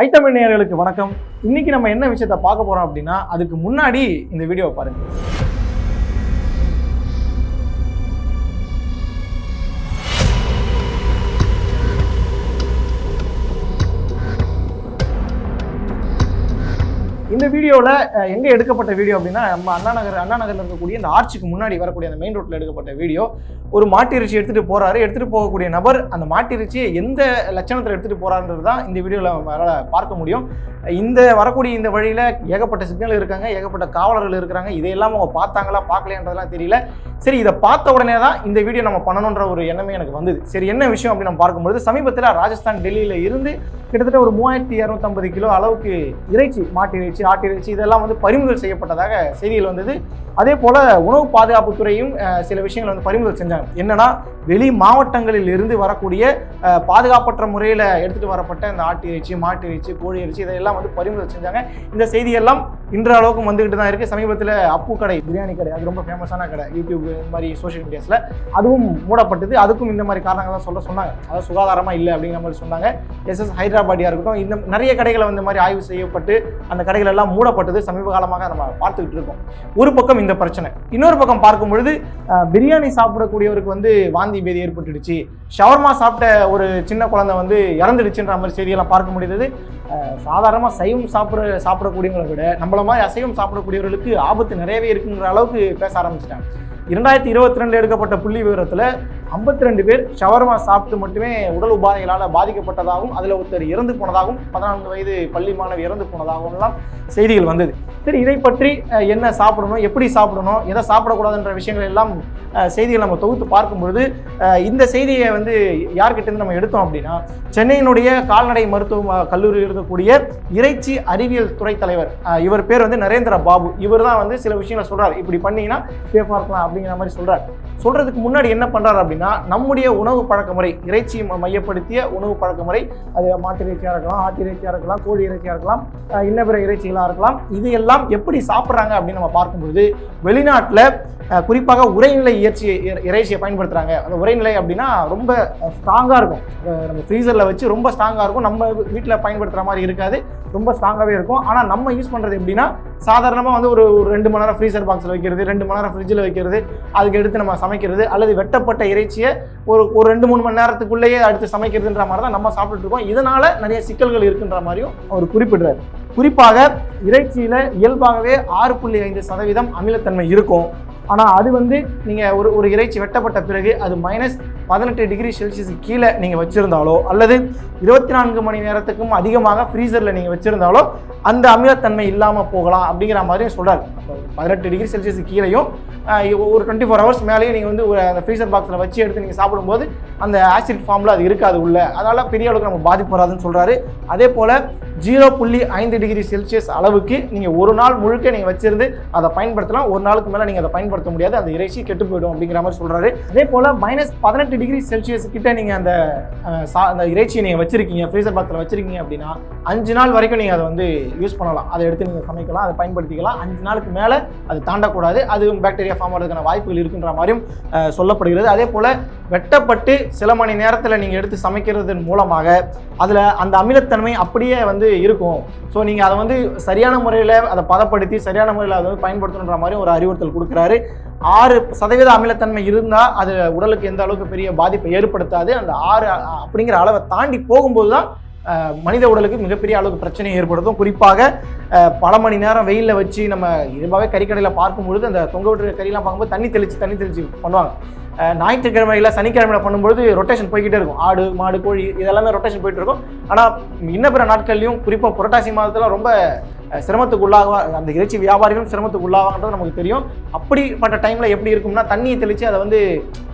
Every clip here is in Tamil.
ஐத்தமிழ் நேயர்களுக்கு வணக்கம். இன்னைக்கு நம்ம என்ன விஷயத்த பார்க்க போறோம் அப்படின்னா அதுக்கு முன்னாடி இந்த வீடியோவை பாருங்க. இந்த வீடியோவில் எங்கே எடுக்கப்பட்ட வீடியோ அப்படின்னா நம்ம அண்ணா நகர் அண்ணா நகரில் இருக்கக்கூடிய இந்த ஆர்ச்சுக்கு முன்னாடி வரக்கூடிய அந்த மெயின் ரோட்டில் எடுக்கப்பட்ட வீடியோ. ஒரு மாட்டிறைச்சி எடுத்துகிட்டு போகிறாரு எடுத்துகிட்டு போகக்கூடிய நபர் அந்த மாட்டிறைச்சியை எந்த லட்சணத்தில் எடுத்துகிட்டு போகிறான்றது தான் இந்த வீடியோவில் நம்மளால் பார்க்க முடியும். இந்த வரக்கூடிய இந்த வழியில் ஏகப்பட்ட சிக்னல் இருக்காங்க ஏகப்பட்ட காவலர்கள் இருக்கிறாங்க. இதையெல்லாம் அவங்க பார்த்தாங்களா பார்க்கலையன்றதெல்லாம் தெரியல. சரி இதை பார்த்த உடனே தான் இந்த வீடியோ நம்ம பண்ணணுன்ற ஒரு எண்ணமே எனக்கு வந்தது. சரி என்ன விஷயம் அப்படின்னு நம்ம பார்க்கும்பொழுது சமீபத்தில் ராஜஸ்தான் டெல்லியில் இருந்து கிட்டத்தட்ட ஒரு மூவாயிரத்தி இரநூத்தம்பது கிலோ அளவுக்கு இறைச்சி மாட்டு இறைச்சி ஆட்டு இறைச்சி இதெல்லாம் வந்து பறிமுதல் செய்யப்பட்டதாக செய்திகள் வந்தது. அதே போல் உணவு பாதுகாப்புத்துறையும் சில விஷயங்கள் வந்து பறிமுதல் செஞ்சாங்க. என்னென்னா வெளி மாவட்டங்களில் இருந்து வரக்கூடிய பாதுகாப்பற்ற முறையில் எடுத்துகிட்டு வரப்பட்ட இந்த ஆட்டு இறைச்சி மாட்டு இறைச்சி கோழி இறைச்சி இதெல்லாம் வந்து பறிமுதல் செஞ்சாங்க. இந்த செய்தியெல்லாம் இன்ற அளவுக்கு வந்துக்கிட்டு தான் இருக்குது சமீபத்தில் அப்பு கடை பிரியாணி கடை அது ரொம்ப ஃபேமஸான கடை. யூடியூப் இந்த மாதிரி சோஷியல் மீடியாஸில் அதுவும் மூடப்பட்டது. அதுக்கும் இந்த மாதிரி காரணங்கள் தான் சொல்ல சொன்னாங்க. அதாவது சுகாதாரமாக இல்லை அப்படிங்கிற மாதிரி சொன்னாங்க. எஸ்எஸ் ஹைதராபாடியாக இருக்கட்டும் இந்த நிறைய கடைகளை வந்து மாதிரி ஆய்வு செய்யப்பட்டு அந்த கடைகள் எல்லாம் மூடப்பட்டது. சமீப காலமாக நம்ம பார்த்துக்கிட்டு இருக்கோம். ஒரு பக்கம் இந்த பிரச்சனை. இன்னொரு பக்கம் பார்க்கும் பொழுது பிரியாணி சாப்பிடக்கூடியவருக்கு வந்து வாந்தி பேதி ஏற்பட்டுடுச்சு. ஷவர்மா சாப்பிட்ட ஒரு சின்ன குழந்தை வந்து இறந்துடுச்சுன்ற மாதிரி செய்தியெல்லாம் பார்க்க முடியுது சாதாரணமாக சைவம் சாப்பிட சாப்பிடக்கூடியவங்களை விட நம்மள மாதிரி அசைவம் சாப்பிடக்கூடியவர்களுக்கு ஆபத்து நிறையவே இருக்குங்கிற அளவுக்கு பேச ஆரம்பிச்சிட்டாங்க. இரண்டாயிரத்தி இருபத்தி ரெண்டு எடுக்கப்பட்ட புள்ளி விவரத்தில் ஐம்பத்தி ரெண்டு பேர் ஷவர்மா சாப்பிட்டு மட்டுமே உடல் உபாதைகளால் பாதிக்கப்பட்டதாகவும் அதில் ஒருத்தர் இறந்து போனதாகவும் பதினான்கு வயது பள்ளி மாணவி இறந்து போனதாகவும் எல்லாம் செய்திகள் வந்தது. சரி இதை பற்றி என்ன சாப்பிடணும் எப்படி சாப்பிடணும் எதை சாப்பிடக்கூடாதுன்ற விஷயங்கள் எல்லாம் செய்திகள் நம்ம தொகுத்து பார்க்கும்பொழுது இந்த செய்தியை வந்து யார்கிட்டேருந்து நம்ம எடுத்தோம் அப்படின்னா சென்னையினுடைய கால்நடை மருத்துவ கல்லூரியில் இருக்கக்கூடிய இறைச்சி அறிவியல் துறை தலைவர் இவர் பேர் வந்து நரேந்திர பாபு. இவர் தான் வந்து சில விஷயங்களை சொல்கிறார் இப்படி பண்ணீங்கன்னா சேஃபாக இருக்கலாம் அப்படிங்கிற மாதிரி சொல்கிறார் சொல்கிறதுக்கு முன்னாடி என்ன பண்ணுறாரு அப்படின்னா நம்முடைய உணவு பழக்கமுறை இறைச்சி ம- மையப்படுத்திய உணவு பழக்கமுறை அது மாட்டு இறைச்சியாக இருக்கலாம் ஆட்டு இறைச்சியாக இருக்கலாம் கோழி இறைச்சியாக இருக்கலாம் இன்ன பிற இறைச்சிகளாக இருக்கலாம். இது எல்லாம் எப்படி சாப்பிட்றாங்க அப்படின்னு நம்ம பார்க்கும்பொழுது வெளிநாட்டில் குறிப்பாக உரைநிலை இயற்சி இறைச்சியை பயன்படுத்துகிறாங்க அந்த உரைநிலை அப்படின்னா ரொம்ப ஸ்ட்ராங்காக இருக்கும். நம்ம ஃப்ரீசரில் வச்சு ரொம்ப ஸ்ட்ராங்காக இருக்கும். நம்ம வீட்டில் பயன்படுத்துகிற மாதிரி இருக்காது. ரொம்ப ஸ்ட்ராங்காகவே இருக்கும். ஆனால் நம்ம யூஸ் பண்ணுறது எப்படின்னா சாதாரணமாக வந்து ஒரு ஒரு ரெண்டு மணி நேரம் ஃப்ரீசர் பாக்ஸில் வைக்கிறது ரெண்டு மணி நேரம் ஃப்ரிட்ஜில் வைக்கிறது அதுக்கு எடுத்து நம்ம சமைக்கிறது அல்லது வெட்டப்பட்ட இறைச்சி பயிற்சியை ஒரு ஒரு ரெண்டு மூணு மணி நேரத்துக்குள்ளேயே அடுத்து சமைக்கிறதுன்ற மாதிரி தான் நம்ம சாப்பிட்டுட்டு இருக்கோம். இதனால நிறைய சிக்கல்கள் இருக்குன்ற மாதிரியும் அவர் குறிப்பிடுறாரு. குறிப்பாக இறைச்சியில் இயல்பாகவே ஆறு புள்ளி ஐந்து சதவீதம் அமிலத்தன்மை இருக்கும். ஆனால் அது வந்து நீங்கள் ஒரு ஒரு இறைச்சி வெட்டப்பட்ட பிறகு அது மைனஸ் பதினெட்டு டிகிரி செல்சியஸ் கீழே நீங்கள் வச்சுருந்தாலோ அல்லது இருபத்தி நான்கு மணி நேரத்துக்கும் அதிகமாக ஃப்ரீசரில் நீங்கள் வச்சுருந்தாலோ அந்த அமிலத்தன்மை இல்லாமல் போகலாம் அப்படிங்கிற மாதிரியும் சொல்கிறார் பதினெட்டு டிகிரி செல்சியஸ் கீழேயும் ஒரு டுவெண்ட்டி ஃபோர் ஹவர்ஸ் மேலேயும் நீங்கள் வந்து ஒரு அந்த ஃப்ரீசர் பாக்ஸில் வச்சு எடுத்து நீங்கள் சாப்பிடும்போது அந்த ஆசிட் ஃபார்மில் அது இருக்காது உள்ள. அதனால் பெரிய அளவுக்கு நம்ம பாதிப்பு வராதுன்னு சொல்கிறாரு அதே போல் ஜீரோ புள்ளி ஐந்து டிகிரி செல்சியஸ் அளவுக்கு நீங்கள் ஒரு நாள் முழுக்க நீங்கள் வச்சிருந்து அதை பயன்படுத்தலாம். ஒரு நாளுக்கு மேலே நீங்கள் அதை பயன்படுத்த முடியாது. அந்த இறைச்சி கெட்டு போயிடும் அப்படிங்கிற மாதிரி சொல்கிறாரு அதே போல் மைனஸ் பதினெட்டு டிகிரி செல்சியஸ் கிட்ட நீங்கள் அந்த சா- அந்த இறைச்சியை நீங்கள் வச்சுருக்கீங்க ஃப்ரீசர் பாக்ஸில் வச்சிருக்கீங்க அப்படின்னா அஞ்சு நாள் வரைக்கும் நீங்கள் அதை வந்து யூஸ் பண்ணலாம். அதை எடுத்து நீங்கள் சமைக்கலாம் அதை பயன்படுத்திக்கலாம். அஞ்சு நாளுக்கு மேலே அது தாண்டக்கூடாது. அது பாக்டீரியா ஃபார்ம் ஆகிறதுக்கான வாய்ப்புகள் இருக்குன்ற மாதிரியும் சொல்லப்படுகிறது. அதே போல் வெட்டப்பட்டு சில மணி நேரத்தில் நீங்கள் எடுத்து சமைக்கிறதன் மூலமாக அதில் அந்த அமிலத்தன்மை அப்படியே வந்து இருக்கும். ஸோ நீங்கள் அதை வந்து சரியான முறையில் அதை பதப்படுத்தி சரியான முறையில் அதை வந்து பயன்படுத்தணுன்ற மாதிரி ஒரு அறிவுறுத்தல் கொடுக்குறாரு. ஆறு சதவீத அமிலத்தன்மை இருந்தால் அது உடலுக்கு எந்த அளவுக்கு பெரிய பாதிப்பை ஏற்படுத்தாது. அந்த ஆறு அப்படிங்கிற அளவை தாண்டி போகும்போது தான் மனித உடலுக்கு மிகப்பெரிய அளவுக்கு பிரச்சனையை ஏற்படுத்தும். குறிப்பாக பல மணி நேரம் வெயிலில் வச்சு நம்ம இயல்பாகவே கறிக்கடையில் பார்க்கும்பொழுது அந்த தொங்க விட்டுற கறியெல்லாம் பார்க்கும்போது தண்ணி தெளித்து தண்ணி தெளித்து பண்ணுவாங்க. ஞாயிற்றுக்கிழமையில் சனிக்கிழமையில் பண்ணும்பொழுது ரொட்டேஷன் போய்கிட்டே இருக்கும். ஆடு மாடு கோழி இதெல்லாமே ரொட்டேஷன் போயிட்டு இருக்கும். ஆனால் இன்ன பிற நாட்கள்லையும் குறிப்பாக புரட்டாசி மாதத்தில் ரொம்ப அஹ், சிரமத்துக்கு உள்ளாக அந்த இறைச்சி வியாபாரிகளும் சிரமத்துக்கு நமக்கு தெரியும். அப்படிப்பட்ட டைமில் எப்படி இருக்கும்னா தண்ணியை தெளித்து அதை வந்து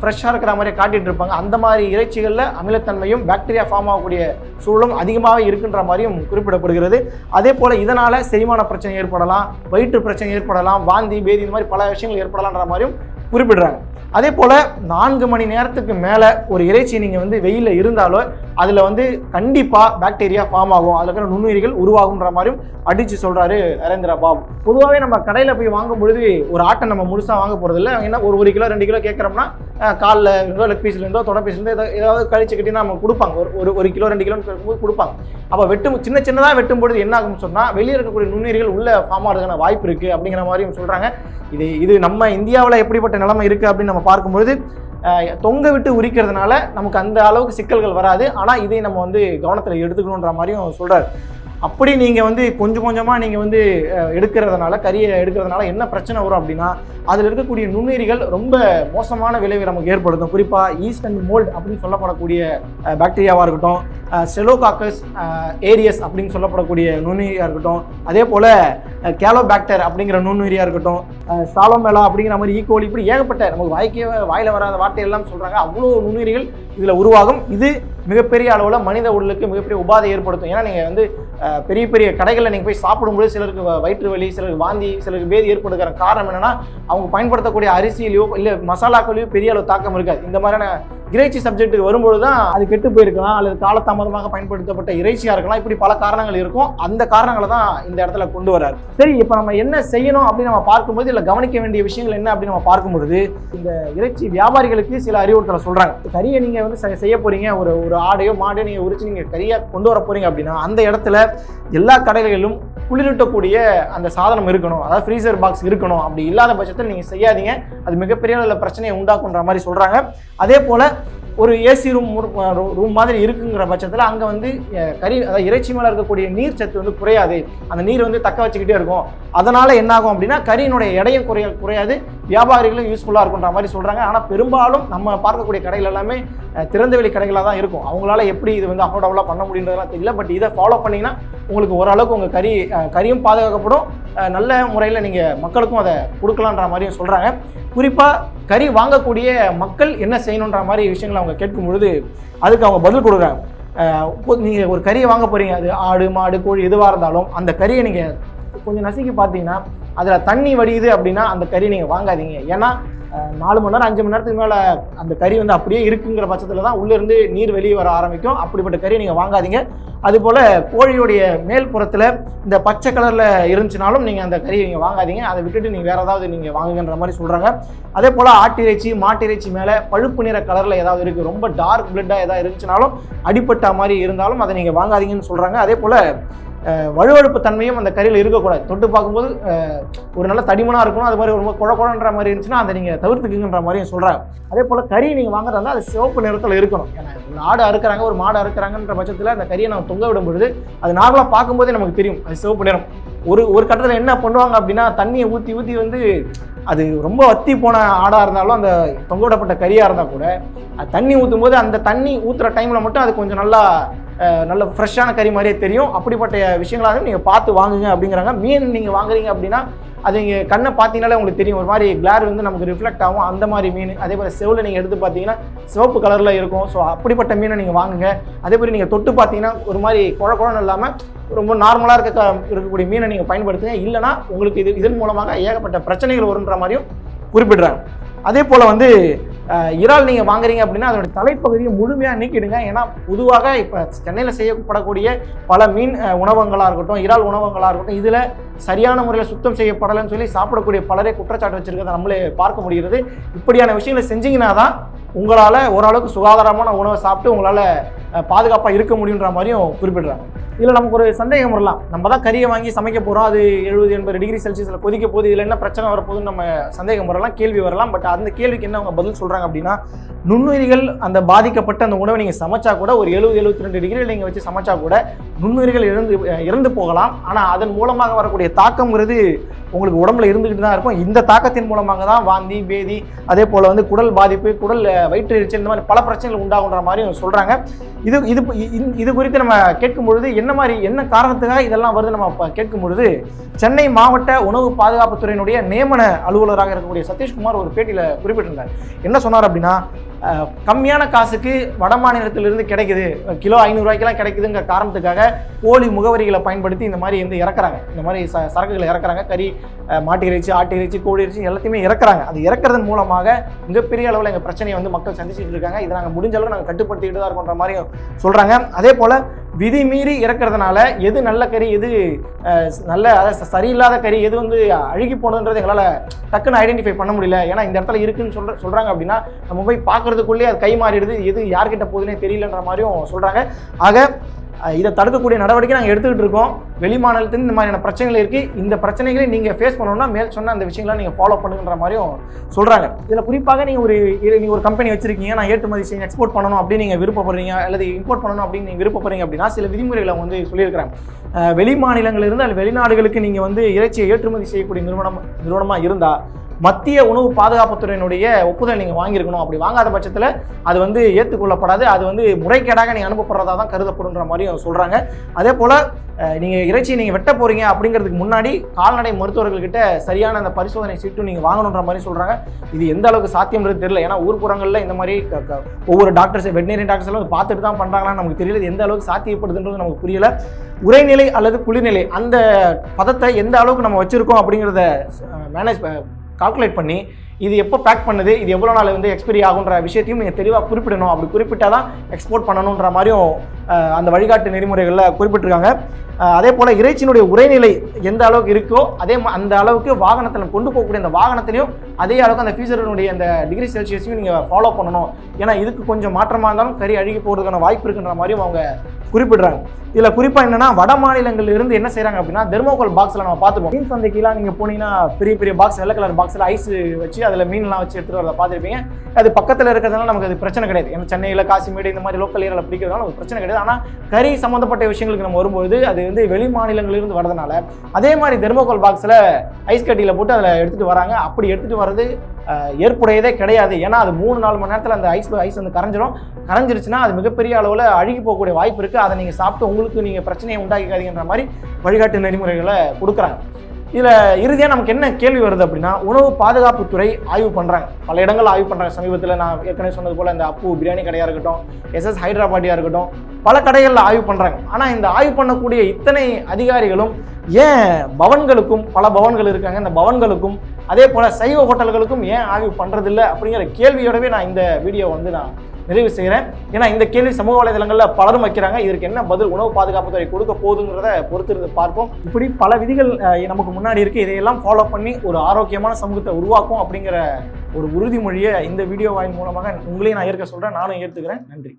ஃப்ரெஷ்ஷாக இருக்கிற மாதிரி காட்டிகிட்டு இருப்பாங்க. அந்த மாதிரி இறைச்சிகளில் அமிலத்தன்மையும் பாக்டீரியா ஃபார்ம் ஆகக்கூடிய சூழலும் அதிகமாக இருக்குன்ற மாதிரியும் குறிப்பிடப்படுகிறது. அதே போல் இதனால் செரிமான பிரச்சனை ஏற்படலாம் வயிற்று பிரச்சனை ஏற்படலாம் வாந்தி பேதி இந்த மாதிரி பல விஷயங்கள் ஏற்படலான்ற மாதிரியும் குறிப்பிடுறாங்க. அதே போல் நான்கு மணி நேரத்துக்கு மேலே ஒரு இறைச்சி நீங்கள் வந்து வெயிலில் இருந்தாலோ அதில் வந்து கண்டிப்பாக பாக்டீரியா ஃபார்ம் ஆகும். அதில் இருக்கிற நுண்ணுயிரிகள் உருவாகுன்ற மாதிரியும் அடித்து சொல்கிறாரு நரேந்திர பாபு. பொதுவாகவே நம்ம கடையில் போய் வாங்கும் பொழுது ஒரு ஆட்டை நம்ம முழுசாக வாங்க போகிறதில்ல என்ன ஒரு ஒரு கிலோ ரெண்டு கிலோ கேட்குறோம்னா காலில் இருந்தோ லெக் பீஸ்லேருந்தோ தொடப்பீஸ்லேருந்தோ ஏதோ ஏதாவது கழிச்சு கட்டினா நம்ம கொடுப்பாங்க. ஒரு ஒரு ஒரு கிலோ ரெண்டு கிலோன்னு கேட்கும்போது கொடுப்பாங்க. அப்போ வெட்டும் சின்ன சின்னதாக வெட்டும் பொழுது என்ன ஆகும்னு சொன்னால் வெளியே இருக்கக்கூடிய நுண்ணுயிர்கள் உள்ள ஃபார்ம் ஆகிறதுக்கான வாய்ப்பு இருக்குது அப்படிங்கிற மாதிரியும் சொல்கிறாங்க இது இது நம்ம இந்தியாவில் எப்படிப்பட்ட நிலைமை இருக்குது அப்படின்னு நம்ம பார்க்கும்பொழுது தொங்க விட்டு உரிக்கிறதுனால நமக்கு அந்த அளவுக்கு சிக்கல்கள் வராது. ஆனால் இதை நம்ம வந்து கவனத்தில் எடுத்துக்கணுன்ற மாதிரியும் சொல்கிறார் அப்படி நீங்கள் வந்து கொஞ்சம் கொஞ்சமாக நீங்கள் வந்து எடுக்கிறதுனால கறியை எடுக்கிறதுனால என்ன பிரச்சனை வரும் அப்படின்னா அதில் இருக்கக்கூடிய நுண்ணுயிரிகள் ரொம்ப மோசமான விளைவை நமக்கு ஏற்படுத்தும். குறிப்பாக ஈஸ்ட் அண்ட் மோல்ட் அப்படின்னு சொல்லப்படக்கூடிய பாக்டீரியாவாக இருக்கட்டும் ஸ்டெலோகாக்கஸ் ஏரியஸ் அப்படின்னு சொல்லப்படக்கூடிய நுண்ணுயிரியாக இருக்கட்டும் அதே போல் கேலோபாக்டர் அப்படிங்கிற நுண்ணுயிரியாக இருக்கட்டும் சாலோமேலா அப்படிங்கிற மாதிரி ஈக்கோலி இப்படி ஏகப்பட்ட நமக்கு வாய்க்கே வாயில் வராத வார்த்தையெல்லாம் சொல்கிறாங்க அவ்வளோ நுண்ணுயிரிகள் இதில் உருவாகும். இது மிகப்பெரிய அளவில் மனித உடலுக்கு மிகப்பெரிய உபாதை ஏற்படுத்தும். ஏன்னா நீங்கள் வந்து பெரிய பெரிய கடைகளில் நீங்கள் போய் சாப்பிடும்போது சிலருக்கு வயிற்று வலி சிலருக்கு வாந்தி சிலருக்கு பேதி ஏற்படுகிற காரணம் என்னென்னா அவங்க பயன்படுத்தக்கூடிய அரிசியிலையோ இல்லை மசாலாக்களையோ பெரிய அளவு தாக்கம் இருக்காது. இந்த மாதிரியான இறைச்சி சப்ஜெக்ட்டுக்கு வரும்போது தான் அது கெட்டு போயிருக்கலாம் அல்லது காலதாமதமாக பயன்படுத்தப்பட்ட இறைச்சியாக இருக்கலாம் இப்படி பல காரணங்கள் இருக்கும். அந்த காரணங்களை தான் இந்த இடத்துல கொண்டு வராரு சரி இப்போ நம்ம என்ன செய்யணும் அப்படின்னு நம்ம பார்க்கும்போது இல்லை கவனிக்க வேண்டிய விஷயங்கள் என்ன அப்படின்னு நம்ம பார்க்கும்பொழுது இந்த இறைச்சி வியாபாரிகளுக்கு சில அறிவுறுத்தலை சொல்கிறாங்க கறியை நீங்கள் வந்து செய்ய போகிறீங்க ஒரு ஒரு ஆடையோ மாடையோ நீங்கள் உரிச்சு நீங்கள் கறியாக கொண்டு வர போகிறீங்க அப்படின்னா அந்த இடத்துல எல்லா கடைகளிலும் குளிரூட்டக்கூடிய அந்த சாதனம் இருக்கணும். அதாவது ஃப்ரீசர் பாக்ஸ் இருக்கணும். அப்படி இல்லாத பட்சத்தில் நீங்கள் செய்யாதீங்க. அது மிகப்பெரிய அளவில் பிரச்சனையை உண்டாக்குன்ற மாதிரி சொல்கிறாங்க அதே போல் ஒரு ஏசி ரூம் ரூம் மாதிரி இருக்குங்கிற பட்சத்தில் அங்கே வந்து கறி அதாவது இறைச்சி மேலே இருக்கக்கூடிய நீர் சத்து வந்து குறையாது. அந்த நீர் வந்து தக்க வச்சுக்கிட்டே இருக்கும். அதனால் என்ன ஆகும் அப்படின்னா கறியினுடைய எடையும் குறைய குறையாது. வியாபாரிகளும் யூஸ்ஃபுல்லாக இருக்குன்ற மாதிரி சொல்கிறாங்க ஆனால் பெரும்பாலும் நம்ம பார்க்கக்கூடிய கடைகள் எல்லாமே திறந்தவெளி கடைகளாக தான் இருக்கும். அவங்களால எப்படி இது வந்து அஃபோர்டபுளாக பண்ண முடியுன்றதெல்லாம் தெரியல. பட் இதை ஃபாலோ பண்ணிங்கன்னா உங்களுக்கு ஓரளவுக்கு உங்கள் கறி கறியும் பாதுகாக்கப்படும். நல்ல முறையில் நீங்கள் மக்களுக்கும் அதை கொடுக்கலான்ற மாதிரியும் சொல்கிறாங்க குறிப்பாக கறி வாங்கக்கூடிய மக்கள் என்ன செய்யணுன்ற மாதிரி விஷயங்களை அவங்க கேட்கும் பொழுது அதுக்கு அவங்க பதில் கொடுக்குறாங்க. நீங்கள் ஒரு கறியை வாங்க போகிறீங்க அது ஆடு மாடு கோழி எதுவாக இருந்தாலும் அந்த கறியை நீங்கள் கொஞ்சம் நசுக்கி பார்த்தீங்கன்னா அதில் தண்ணி வடியுது அப்படின்னா அந்த கறி நீங்கள் வாங்காதீங்க. ஏன்னா நாலு மணி நேரம் அஞ்சு மணி நேரத்துக்கு மேலே அந்த கறி வந்து அப்படியே இருக்குங்கிற பட்சத்தில் தான் உள்ளேருந்து நீர் வெளியே வர ஆரம்பிக்கும். அப்படிப்பட்ட கறியை நீங்கள் வாங்காதீங்க. அதுபோல் கோழியுடைய மேல் புறத்தில் இந்த பச்சை கலரில் இருந்துச்சுனாலும் நீங்கள் அந்த கறியை நீங்கள் வாங்காதீங்க. அதை விட்டுட்டு நீங்கள் வேறு ஏதாவது நீங்கள் வாங்குங்கன்ற மாதிரி சொல்கிறாங்க அதே போல் ஆட்டிறைச்சி மாட்டிறைச்சி மேலே பழுப்பு நிற கலரில் ஏதாவது இருக்குது ரொம்ப டார்க் பிளட்டாக ஏதாவது இருந்துச்சுனாலும் அடிப்பட்ட மாதிரி இருந்தாலும் அதை நீங்கள் வாங்காதீங்கன்னு சொல்கிறாங்க அதே போல் வழுவழுப்பு தன்மையும் அந்த கறியில் இருக்கக்கூடாது. தொட்டு பார்க்கும்போது ஒரு நல்ல தடிமனாக இருக்கணும் அது மாதிரி ரொம்ப குழ குழன்ற மாதிரி இருந்துச்சுன்னா அதை நீங்கள் தவிர்த்துக்குங்கன்ற மாதிரியும் சொல்கிறாங்க அதே போல் கறி நீங்கள் வாங்குறதா இருந்தால் அது சிவப்பு நிறத்தில் இருக்கணும். ஏன்னா ஒரு ஆடு அறுக்கிறாங்க ஒரு மாடு அறுக்கிறாங்கன்ற பட்சத்தில் அந்த கறியை நம்ம தொங்க விடும்பொழுது அது நார்மலாக பார்க்கும்போதே நமக்கு தெரியும் அது சிவப்பு நிறம். ஒரு ஒரு கட்டத்தில் என்ன பண்ணுவாங்க அப்படின்னா தண்ணியை ஊற்றி ஊற்றி வந்து அது ரொம்ப வத்தி போன ஆடாக இருந்தாலும் அந்த தொங்க விடப்பட்ட கறியாக இருந்தால் கூட அது தண்ணி ஊற்றும் போது அந்த தண்ணி ஊற்றுற டைமில் மட்டும் அது கொஞ்சம் நல்லா நல்ல ஃப்ரெஷ்ஷான கறி மாதிரியே தெரியும். அப்படிப்பட்ட விஷயங்களாக நீங்கள் பார்த்து வாங்குங்க அப்படிங்கிறாங்க. மீன் நீங்கள் வாங்குறீங்க அப்படின்னா அது நீங்கள் கண்ணை பார்த்தீங்கனாலே உங்களுக்கு தெரியும். ஒரு மாதிரி கிளார் வந்து நமக்கு ரிஃப்ளெக்ட் ஆகும். அந்த மாதிரி மீன். அதே போல் செவில் நீங்கள் எடுத்து பார்த்தீங்கன்னா சிவப்பு கலரில் இருக்கும். ஸோ அப்படிப்பட்ட மீனை நீங்கள் வாங்குங்க. அதே மாதிரி நீங்கள் தொட்டு பார்த்தீங்கன்னா ஒரு மாதிரி குழ குழன்னு இல்லாமல் ரொம்ப நார்மலாக இருக்க க- இருக்கக்கூடிய மீனை நீங்கள் பயன்படுத்துங்க. இல்லைனா உங்களுக்கு இது இதன் மூலமாக ஏகப்பட்ட பிரச்சனைகள் வருன்ற மாதிரியும் குறிப்பிடுறாங்க. அதே போல் வந்து இறால் நீங்கள் வாங்குறீங்க அப்படின்னா அதோட தலைப்பகுதியை முழுமையாக நீக்கிடுங்க. ஏன்னா பொதுவாக இப்போ சென்னையில் செய்யப்படக்கூடிய பல மீன் உணவங்களாக இருக்கட்டும் இறால் உணவங்களாக இருக்கட்டும் இதில் சரியான முறையில் சுத்தம் செய்யப்படலைன்னு சொல்லி சாப்பிடக்கூடிய பலரே குற்றச்சாட்டு வச்சிருக்கிறத நம்மளே பார்க்க முடிகிறது. இப்படியான விஷயங்களை செஞ்சிங்கன்னா தான் உங்களால் ஓரளவுக்கு சுகாதாரமான உணவை சாப்பிட்டு உங்களால் பாதுகாப்பாக இருக்க முடியுன்ற மாதிரியும் குறிப்பிடுறாங்க. இதில் நமக்கு ஒரு சந்தேகம் வரலாம். நம்ம தான் கறியை வாங்கி சமைக்க போகிறோம் அது எழுபது எண்பது டிகிரி செல்சியஸில் கொதிக்க போகுது. இதில் என்ன பிரச்சனை வரப்போகுதுன்னு நம்ம சந்தேகம் வரலாம் கேள்வி வரலாம். பட் அந்த கேள்விக்கு என்ன அவங்க பதில் சொல்கிறாங்க அப்படின்னா நுண்ணுயிரிகள் அந்த பாதிக்கப்பட்ட அந்த உணவை நீங்கள் சமைச்சா கூட ஒரு எழுபது எழுபத்தி ரெண்டு டிகிரியில் நீங்கள் வச்சு சமைச்சா கூட நுண்ணுயிர்கள் இறந்து இறந்து போகலாம். ஆனால் அதன் மூலமாக வரக்கூடிய தாக்கம்ங்கிறது உங்களுக்கு உடம்புல இருந்துக்கிட்டு தான் இருக்கும். இந்த தாக்கத்தின் மூலமாக தான் வாந்தி பேதி அதே போல் வந்து குடல் பாதிப்பு குடல் வயிற்று எரிச்சல் இந்த மாதிரி பல பிரச்சனைகள் உண்டாகுன்ற மாதிரி சொல்கிறாங்க இது இது இது- குறித்து நம்ம கேட்கும் பொழுது என்ன மாதிரி என்ன காரணத்துக்காக இதெல்லாம் வருது நம்ம கேட்கும் பொழுது சென்னை மாவட்ட உணவு பாதுகாப்புத்துறையினுடைய நியமன அலுவலராக இருக்கக்கூடிய சதீஷ்குமார் ஒரு பேட்டியில் குறிப்பிட்டிருந்தார். என்ன சொன்னார் அப்படின்னா கம்மியான காசுக்கு வட மாநிலத்திலிருந்து கிடைக்குது. கிலோ ஐநூறுரூவாய்க்கெல்லாம் கிடைக்குதுங்கிற காரணத்துக்காக போலி முகவரிகளை பயன்படுத்தி இந்த மாதிரி வந்து இறக்குறாங்க. இந்த மாதிரி ச சரக்குகளை இறக்குறாங்க. கறி மாட்டு இறைச்சி ஆட்டு இறைச்சி கோழி இறைச்சி எல்லாத்தையுமே இறக்குறாங்க. அது இறக்குறதன் மூலமாக மிகப்பெரிய அளவில் எங்கள் பிரச்சனையை வந்து மக்கள் சந்திச்சுட்டு இருக்காங்க. இதை நாங்கள் முடிஞ்ச அளவு நாங்கள் கட்டுப்படுத்திக்கிட்டு தான் இருக்கோன்ற மாதிரி சொல்கிறாங்க அதே போல் விதி மீறி இறக்குறதுனால எது நல்ல கறி எது நல்ல அதாவது சரியில்லாத கறி எது வந்து அழுகி போனதுன்றது எங்களால் டக்குன்னு ஐடென்டிஃபை பண்ண முடியல. ஏன்னா இந்த இடத்துல இருக்குன்னு சொல்ற சொல்கிறாங்க அப்படின்னா நம்ம போய் பார்க்கறதுக்குள்ளேயே அது கை மாறிடுது. எது யார்கிட்ட போகுதுன்னே தெரியலன்ற மாதிரியும் சொல்கிறாங்க ஆக இதை தடுக்கக்கூடிய நடவடிக்கை நாங்கள் எடுத்துக்கிட்டு இருக்கோம். வெளி இந்த மாதிரியான பிரச்சனைகள் இருக்குது இந்த பிரச்சனைகளை நீங்கள் ஃபேஸ் பண்ணணும்னா மேல் சொன்ன அந்த விஷயங்களை நீங்கள் ஃபாலோ பண்ணுங்கன்ற மாதிரியும் சொல்கிறாங்க இதில் குறிப்பாக நீங்கள் ஒரு நீங்கள் ஒரு கம்பெனி வச்சுருக்கீங்க. நான் ஏற்றுமதி செய்ய எக்ஸ்போர்ட் பண்ணணும் அப்படின்னு நீங்கள் விருப்பப்படுறீங்க. அல்லது இம்போர்ட் பண்ணணும் அப்படின்னு நீங்கள் விருப்பப்படுறீங்க அப்படின்னா சில விதிமுறைகளை வந்து சொல்லியிருக்கிறாங்க. அஹ், வெளி மாநிலங்களிலிருந்து அல்லது வெளிநாடுகளுக்கு நீங்கள் வந்து இறைச்சியை ஏற்றுமதி செய்யக்கூடிய நிறுவனம் நிறுவனமாக இருந்தால் மத்திய உணவு பாதுகாப்புத்துறையினுடைய ஒப்புதல் நீங்கள் வாங்கியிருக்கணும். அப்படி வாங்காத பட்சத்தில் அது வந்து ஏற்றுக்கொள்ளப்படாது அது வந்து முறைகேடாக நீங்கள் அனுப்பப்படுறதா தான் கருதப்படுன்ற மாதிரியும் சொல்கிறாங்க அதே போல் நீங்கள் இறைச்சி நீங்கள் வெட்ட போகிறீங்க அப்படிங்கிறதுக்கு முன்னாடி கால்நடை மருத்துவர்கள்கிட்ட சரியான அந்த பரிசோதனை சீட்டும் நீங்கள் வாங்கணுன்ற மாதிரி சொல்கிறாங்க இது எந்த அளவுக்கு சாத்தியம்ன்றது தெரியல. ஏன்னா ஊர்ப்புறங்களில் இந்த மாதிரி ஒவ்வொரு டாக்டர்ஸ் வெட்டினரி டாக்டர்ஸ் எல்லாம் பார்த்துட்டு தான் பண்ணுறாங்களான்னு நமக்கு தெரியல. எந்த அளவுக்கு சாத்தியப்படுதுன்றது நமக்கு புரியல. உரைநிலை அல்லது குளிர்நிலை அந்த பதத்தை எந்த அளவுக்கு நம்ம வச்சுருக்கோம் அப்படிங்கிறத மேனேஜ் கால்குலேட் பண்ணி இது எப்போ பேக் பண்ணுது இது எவ்வளோ நாள் வந்து எக்ஸ்பைரி ஆகுன்ற விஷயத்தையும் நீங்கள் தெளிவாக குறிப்பிடணும். அப்படி குறிப்பிட்டால் தான் எக்ஸ்போர்ட் பண்ணணுன்ற மாதிரியும் அந்த வழிகாட்டு நெறிமுறைகளில் குறிப்பிட்டிருக்காங்க. அதே போல் இறைச்சியினுடைய உரைநிலை எந்த அளவுக்கு இருக்கோ அதே அந்த அளவுக்கு வாகனத்தில் கொண்டு போகக்கூடிய அந்த வாகனத்திலையும் அதே அளவுக்கு அந்த ஃபீஸருடைய அந்த டிகிரி செல்சியஸையும் நீங்கள் ஃபாலோ பண்ணணும். ஏன்னா இதுக்கு கொஞ்சம் மாற்றமாக இருந்தாலும் கறி அழுகி போகிறதுக்கான வாய்ப்பு இருக்குன்ற மாதிரியும் அவங்க குறிப்பிடுறாங்க. இதில் குறிப்பாக என்னென்னா வட மாநிலங்களில் இருந்து என்ன செய்கிறாங்க அப்படின்னா தெர்மோகோல் பாக்ஸில் நம்ம பார்த்துப்போம் மீன் சந்தைக்கெலாம் நீங்கள் போனீங்கன்னா பெரிய பெரிய பாக்ஸ் வெள்ளை கலர் பாக்ஸில் ஐஸ் வச்சு அதில் மீன்லாம் வச்சு எடுத்துகிட்டு வரதை பார்த்துருப்பீங்க. அது பக்கத்தில் இருக்கிறதுனால நமக்கு அது பிரச்சனை கிடையாது. ஏன்னா சென்னையில் காசிமேடு இந்த மாதிரி லோக்கல் ஏரியாவில் பிடிக்கிறதுனால நமக்கு பிரச்சனை கிடையாது. ஆனால் கறி சம்மந்தப்பட்ட விஷயங்களுக்கு நம்ம வரும்போது அது வந்து வெளி மாநிலங்களிலிருந்து வரதுனால அதே மாதிரி தெர்மோகோல் பாக்ஸில் ஐஸ் கட்டியில் போட்டு அதில் எடுத்துகிட்டு வராங்க. அப்படி எடுத்துகிட்டு வர்றது ஏற்புடையதே கிடையாது. ஏன்னா அது மூணு நாலு மணி நேரத்தில் அந்த ஐஸ் ஐஸ் வந்து கரைஞ்சிரும். கரைஞ்சிருச்சுன்னா அது மிகப்பெரிய அளவில் அழுகி போகக்கூடிய வாய்ப்பு இருக்குது அதை நீங்கள் சாப்பிட்டு உங்களுக்கு நீங்கள் பிரச்சனையை உண்டாக்கிக்காதீங்கன்ற மாதிரி வழிகாட்டு நெறிமுறைகளை கொடுக்குறாங்க. இதில் இறுதியாக நமக்கு என்ன கேள்வி வருது அப்படின்னா உணவு பாதுகாப்புத்துறை ஆய்வு பண்ணுறாங்க பல இடங்கள் ஆய்வு பண்ணுறாங்க சமீபத்தில் நான் ஏற்கனவே சொன்னது போல் இந்த அப்பு பிரியாணி கடையாக இருக்கட்டும் எஸ்எஸ் ஹைதராபாடியாக இருக்கட்டும் பல கடைகளில் ஆய்வு பண்ணுறாங்க ஆனால் இந்த ஆய்வு பண்ணக்கூடிய இத்தனை அதிகாரிகளும் ஏன் பவன்களுக்கும் பல பவன்கள் இருக்காங்க. இந்த பவன்களுக்கும் அதே போல் சைவ ஹோட்டல்களுக்கும் ஏன் ஆய்வு பண்ணுறதில்ல அப்படிங்கிற கேள்வியோடவே நான் இந்த வீடியோ வந்து நான் நிறைவு செய்கிறேன். ஏன்னா இந்த கேள்வி சமூக வலைதளங்களில் பலரும் வைக்கிறாங்க. இதற்கு என்ன பதில்? உணவு பாதுகாப்புத்துறை கொடுக்க போகுதுங்கிறத பொறுத்திருந்து பார்ப்போம். இப்படி பல விதிகள் நமக்கு முன்னாடி இருக்குது இதையெல்லாம் ஃபாலோ பண்ணி ஒரு ஆரோக்கியமான சமூகத்தை உருவாக்கும் அப்படிங்கிற ஒரு உறுதிமொழியை இந்த வீடியோ வாயின் மூலமாக உங்களையும் நான் ஏற்க சொல்கிறேன் நானும் ஏற்றுக்கிறேன். நன்றி.